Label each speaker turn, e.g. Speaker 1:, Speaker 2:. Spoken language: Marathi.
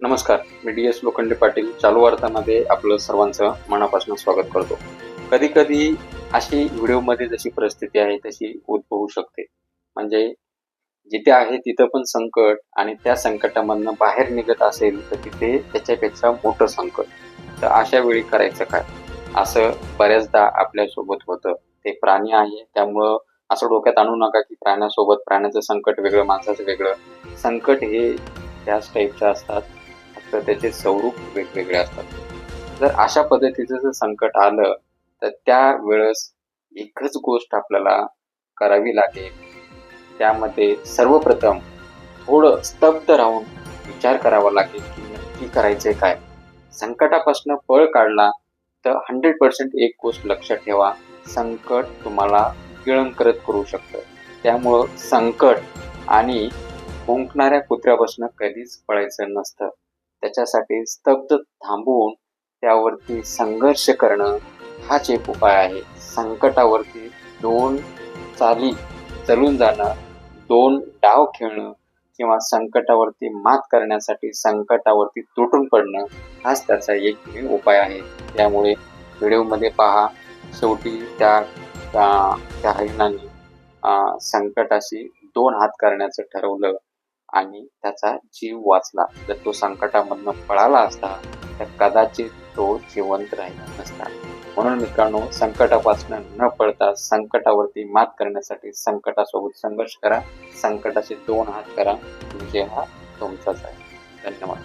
Speaker 1: नमस्कार. मी डी एस लोखंडे पाटील. चालू वार्तामध्ये आपलं सर्वांचं मनापासून स्वागत करतो. कधी कधी अशी व्हिडिओमध्ये जशी परिस्थिती आहे तशी उद्भवू शकते. म्हणजे जिथे आहे तिथं पण संकट आणि त्या संकटामधनं बाहेर निघत असेल तर तिथे त्याच्यापेक्षा मोठं संकट. तर अशा वेळी करायचं काय? असं बऱ्याचदा आपल्यासोबत होतं. ते प्राणी आहे त्यामुळं असं डोक्यात आणू नका की प्राण्यासोबत प्राण्याचं संकट वेगळं माणसाचं वेगळं. संकट हे त्याच टाईपचं असतात. तर त्याचे स्वरूप वेगवेगळे असतात. जर अशा पद्धतीचं जर संकट आलं तर त्या वेळेस एकच गोष्ट आपल्याला करावी लागेल. त्यामध्ये सर्वप्रथम थोडं स्तब्ध राहून विचार करावा लागेल की नक्की करायचंय काय. संकटापासून पळ काढला तर हंड्रेड पर्सेंट एक गोष्ट लक्षात ठेवा संकट तुम्हाला गिळंकृत करू शकतं. त्यामुळं संकट आणि भुंकणाऱ्या कुत्र्यापासून कधीच पळायचं नसतं. त्याच्यासाठी स्तब्ध थांबवून त्यावरती संघर्ष करणं हाच एक उपाय आहे. संकटावरती दोन चाली चलून जाणं दोन डाव खेळणं किंवा संकटावरती मात करण्यासाठी संकटावरती तुटून पडणं हाच त्याचा एक उपाय आहे. त्यामुळे व्हिडिओमध्ये पहा शेवटी त्या त्या त्या हरिणाने संकटाशी दोन हात करण्याचं ठरवलं. आणि त्याचा जीव वाचला. जर तो संकटामधनं पळाला असता तर कदाचित तो जिवंत राहिला नसता. म्हणून मित्रांनो संकटापासून न पळता संकटावरती मात करण्यासाठी संकटासोबत संघर्ष करा. संकटाचे दोन हात करा. विजय हा तुमचाच आहे. धन्यवाद.